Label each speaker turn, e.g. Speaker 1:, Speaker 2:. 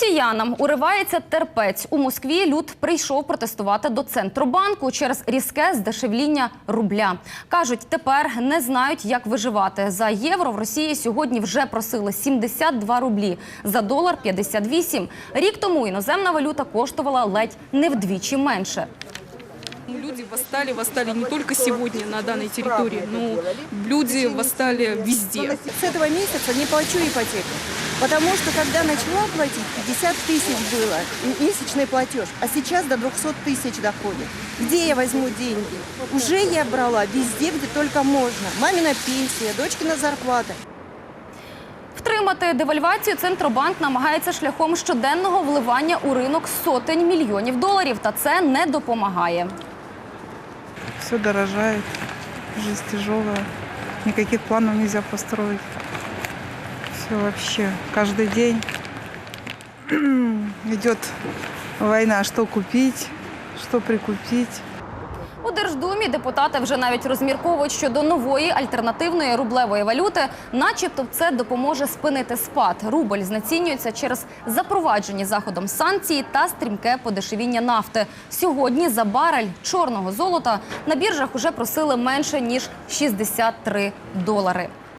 Speaker 1: Росіянам уривається терпець. У Москві люд прийшов протестувати до Центробанку через різке здешевління рубля. Кажуть, тепер не знають, як виживати. За євро в Росії сьогодні вже просили 72 рублі, за долар 58. Рік тому іноземна валюта коштувала ледь не вдвічі менше.
Speaker 2: Люди восстали, восстали не только сегодня на данной территории, но люди восстали везде.
Speaker 3: С этого месяца не плачу ипотеку. Потому что когда начала платить, 50 тысяч было м- месячный платеж, а сейчас до 200 тысяч доходит. Где я возьму деньги? Уже я брала везде, где только можно. Мамина пенсия, дочкина зарплата.
Speaker 1: Втримати девальвацію Центробанк намагається шляхом щоденного вливання у ринок сотень мільйонів доларів, та це не допомагає.
Speaker 4: Все дорожает, жизнь тяжелая, никаких планов нельзя построить. Все вообще, каждый день идет война, что купить, что прикупить.
Speaker 1: У Держдумі депутати вже навіть розмірковують щодо нової альтернативної рублевої валюти, начебто це допоможе спинити спад. Рубль знецінюється через запроваджені заходом санкції та стрімке подешевіння нафти. Сьогодні за барель чорного золота на біржах уже просили менше ніж 63 долари.